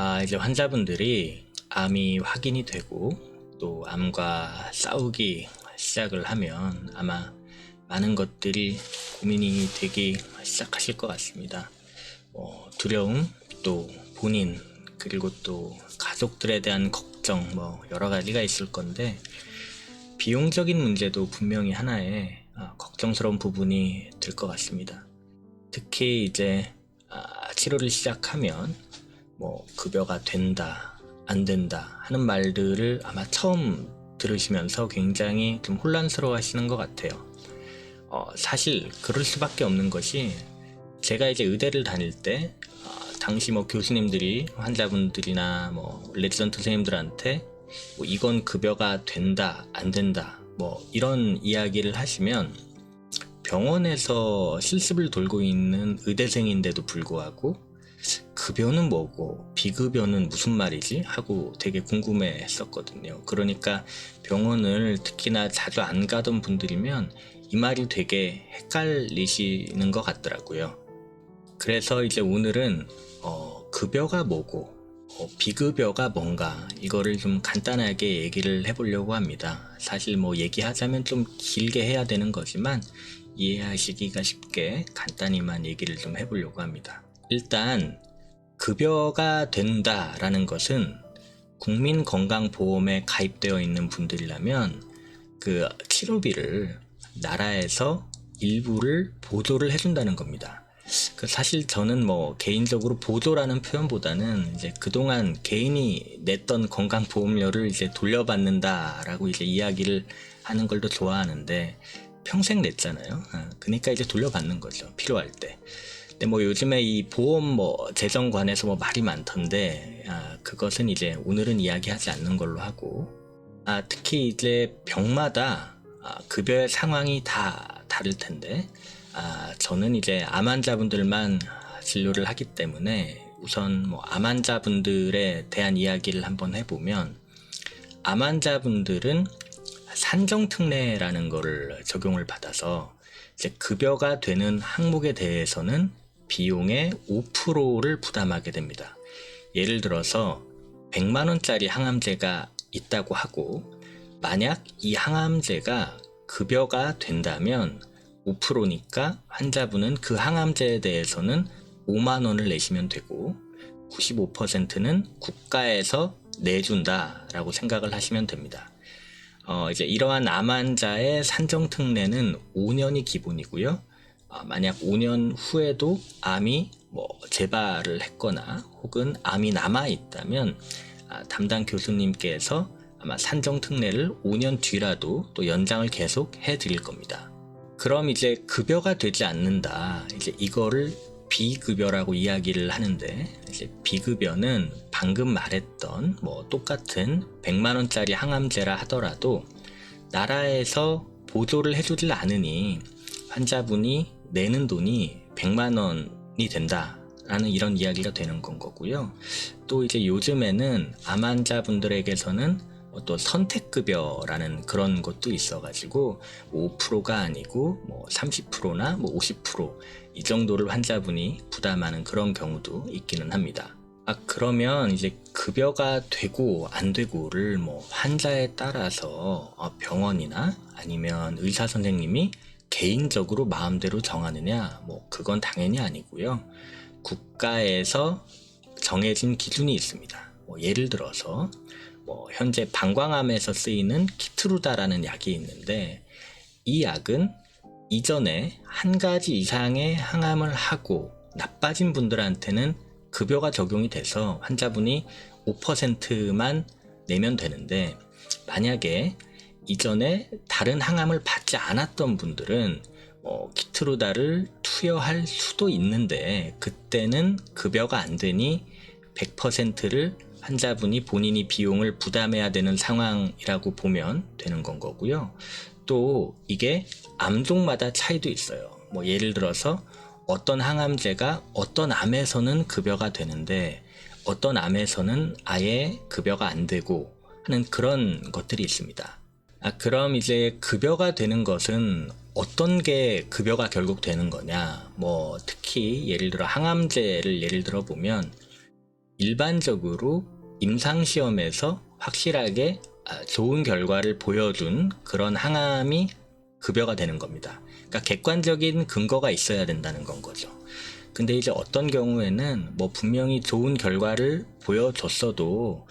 아, 이제 환자분들이 암이 확인이 되고 또 암과 싸우기 시작을 하면 아마 많은 것들이 고민이 되기 시작하실 것 같습니다. 뭐 두려움, 또 본인, 그리고 또 가족들에 대한 걱정, 뭐 여러 가지가 있을 건데 비용적인 문제도 분명히 하나의 아, 걱정스러운 부분이 될 것 같습니다. 특히 이제 아, 치료를 시작하면 뭐 급여가 된다, 안 된다 하는 말들을 아마 처음 들으시면서 굉장히 좀 혼란스러워 하시는 것 같아요. 어, 사실 그럴 수밖에 없는 것이 제가 이제 의대를 다닐 때 어, 당시 뭐 교수님들이 환자분들이나 뭐 레지던트 선생님들한테 뭐 이건 급여가 된다 안 된다 뭐 이런 이야기를 하시면 병원에서 실습을 돌고 있는 의대생인데도 불구하고 급여는 뭐고 비급여는 무슨 말이지 하고 되게 궁금해 했었거든요. 그러니까 병원을 특히나 자주 안 가던 분들이면 이 말이 되게 헷갈리시는 것 같더라고요. 그래서 이제 오늘은 어, 급여가 뭐고 어, 비급여가 뭔가 이거를 좀 간단하게 얘기를 해보려고 합니다. 사실 뭐 얘기하자면 좀 길게 해야 되는 거지만 이해하시기가 쉽게 간단히만 얘기를 좀 해보려고 합니다. 일단 급여가 된다라는 것은 국민건강보험에 가입되어 있는 분들이라면 그 치료비를 나라에서 일부를 보조를 해준다는 겁니다. 그 사실 저는 뭐 개인적으로 보조라는 표현보다는 이제 그동안 개인이 냈던 건강보험료를 이제 돌려받는다라고 이제 이야기를 하는 걸 더 좋아하는데 평생 냈잖아요. 아, 그러니까 이제 돌려받는 거죠. 필요할 때. 근데 뭐 요즘에 이 보험 뭐 재정관에서 뭐 말이 많던데 아, 그것은 이제 오늘은 이야기하지 않는 걸로 하고 아, 특히 이제 병마다 아, 급여의 상황이 다 다를 텐데 아, 저는 이제 암 환자분들만 진료를 하기 때문에 우선 뭐 암 환자분들에 대한 이야기를 한번 해보면 암 환자분들은 산정특례라는 거를 적용을 받아서 이제 급여가 되는 항목에 대해서는 비용의 5%를 부담하게 됩니다. 예를 들어서 100만 원짜리 항암제가 있다고 하고 만약 이 항암제가 급여가 된다면 5%니까 환자분은 그 항암제에 대해서는 5만 원을 내시면 되고 95%는 국가에서 내준다라고 생각을 하시면 됩니다. 어, 이제 이러한 암 환자의 산정 특례는 5년이 기본이고요. 어, 만약 5년 후에도 암이 뭐 재발을 했거나 혹은 암이 남아 있다면 아, 담당 교수님께서 아마 산정 특례를 5년 뒤라도 또 연장을 계속 해 드릴 겁니다. 그럼 이제 급여가 되지 않는다. 이제 이거를 비급여라고 이야기를 하는데 이제 비급여는 방금 말했던 뭐 똑같은 100만 원짜리 항암제라 하더라도 나라에서 보조를 해주질 않으니 환자분이 내는 돈이 100만 원이 된다 라는 이런 이야기가 되는 건 거고요. 또 이제 요즘에는 암 환자분들에게서는 또 선택급여라는 그런 것도 있어가지고 5%가 아니고 뭐 30%나 뭐 50%이 정도를 환자분이 부담하는 그런 경우도 있기는 합니다. 아 그러면 이제 급여가 되고 안 되고를 뭐 환자에 따라서 어, 병원이나 아니면 의사 선생님이 개인적으로 마음대로 정하느냐 뭐 그건 당연히 아니고요. 국가에서 정해진 기준이 있습니다. 뭐 예를 들어서 뭐 현재 방광암에서 쓰이는 키트루다라는 약이 있는데 이 약은 이전에 한 가지 이상의 항암을 하고 나빠진 분들한테는 급여가 적용이 돼서 환자분이 5%만 내면 되는데 만약에 이전에 다른 항암을 받지 않았던 분들은 뭐 키트루다를 투여할 수도 있는데 그때는 급여가 안 되니 100%를 환자분이 본인이 비용을 부담해야 되는 상황이라고 보면 되는 건 거고요. 또 이게 암종마다 차이도 있어요. 뭐 예를 들어서 어떤 항암제가 어떤 암에서는 급여가 되는데 어떤 암에서는 아예 급여가 안 되고 하는 그런 것들이 있습니다. 아, 그럼 이제 급여가 되는 것은 어떤 게 급여가 결국 되는 거냐? 뭐 특히 예를 들어 항암제를 예를 들어 보면 일반적으로 임상 시험에서 확실하게 아, 좋은 결과를 보여준 그런 항암이 급여가 되는 겁니다. 그러니까 객관적인 근거가 있어야 된다는 건 거죠. 근데 이제 어떤 경우에는 뭐 분명히 좋은 결과를 보여줬어도 어,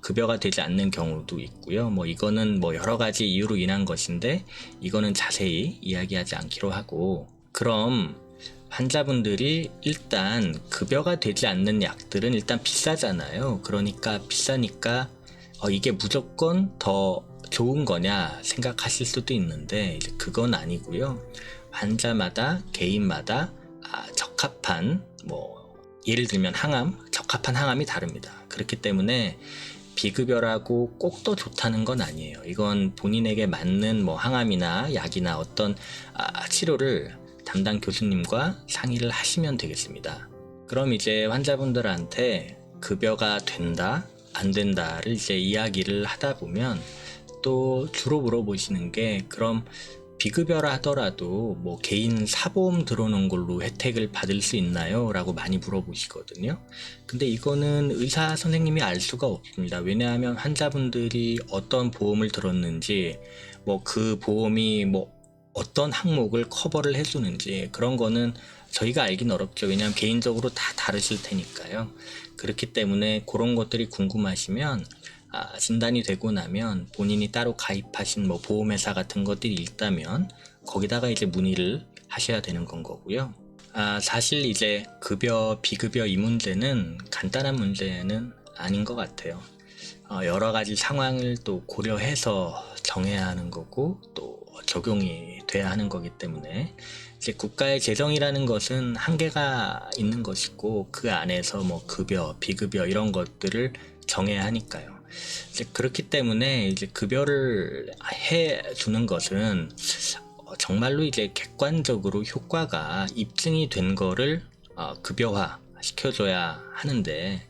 급여가 되지 않는 경우도 있고요. 뭐 이거는 뭐 여러 가지 이유로 인한 것인데 이거는 자세히 이야기하지 않기로 하고 그럼 환자분들이 일단 급여가 되지 않는 약들은 일단 비싸잖아요. 그러니까 비싸니까 어, 이게 무조건 더 좋은 거냐 생각하실 수도 있는데 그건 아니고요. 환자마다 개인마다 아, 적합한 뭐 예를 들면 항암 적합한 항암이 다릅니다. 그렇기 때문에 비급여라고 꼭 더 좋다는 건 아니에요. 이건 본인에게 맞는 뭐 항암이나 약이나 어떤 아, 치료를 담당 교수님과 상의를 하시면 되겠습니다. 그럼 이제 환자분들한테 급여가 된다, 안 된다를 이제 이야기를 하다 보면 또 주로 물어보시는 게 그럼 비급여라 하더라도 뭐 개인 사보험 들어오는 걸로 혜택을 받을 수 있나요? 라고 많이 물어보시거든요. 근데 이거는 의사 선생님이 알 수가 없습니다. 왜냐하면 환자분들이 어떤 보험을 들었는지 뭐 그 보험이 뭐 어떤 항목을 커버를 해주는지 그런 거는 저희가 알긴 어렵죠. 왜냐하면 개인적으로 다 다르실 테니까요. 그렇기 때문에 그런 것들이 궁금하시면 아, 진단이 되고 나면 본인이 따로 가입하신 뭐 보험회사 같은 것들이 있다면 거기다가 이제 문의를 하셔야 되는 건 거고요. 아, 사실 이제 급여, 비급여 이 문제는 간단한 문제는 아닌 것 같아요. 어, 여러 가지 상황을 또 고려해서 정해야 하는 거고 또 적용이 돼야 하는 거기 때문에 이제 국가의 재정이라는 것은 한계가 있는 것이고 그 안에서 뭐 급여, 비급여 이런 것들을 정해야 하니까요. 이제 그렇기 때문에 이제 급여를 해 주는 것은 어, 정말로 이제 객관적으로 효과가 입증이 된 거를 어, 급여화 시켜줘야 하는데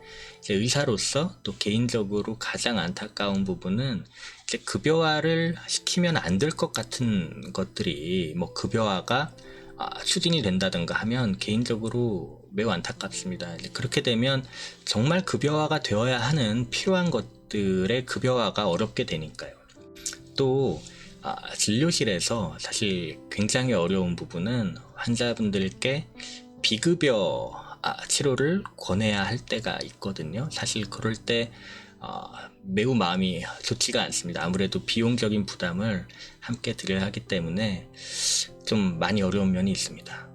의사로서 또 개인적으로 가장 안타까운 부분은 이제 급여화를 시키면 안 될 것 같은 것들이 뭐 급여화가 아, 추진이 된다든가 하면 개인적으로 매우 안타깝습니다. 그렇게 되면 정말 급여화가 되어야 하는 필요한 것 들의 급여화가 어렵게 되니까요. 또 아, 진료실에서 사실 굉장히 어려운 부분은 환자분들께 비급여 아, 치료를 권해야 할 때가 있거든요. 사실 그럴 때 어, 매우 마음이 좋지가 않습니다. 아무래도 비용적인 부담을 함께 드려야 하기 때문에 좀 많이 어려운 면이 있습니다.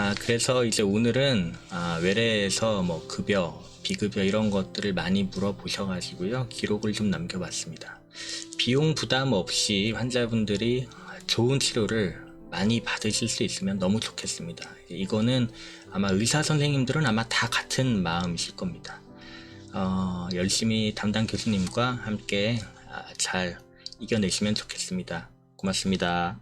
아, 그래서 이제 오늘은 아, 외래에서 뭐 급여, 비급여 이런 것들을 많이 물어보셔가지고요. 기록을 좀 남겨봤습니다. 비용 부담 없이 환자분들이 좋은 치료를 많이 받으실 수 있으면 너무 좋겠습니다. 이거는 아마 의사 선생님들은 아마 다 같은 마음이실 겁니다. 어, 열심히 담당 교수님과 함께 아, 잘 이겨내시면 좋겠습니다. 고맙습니다.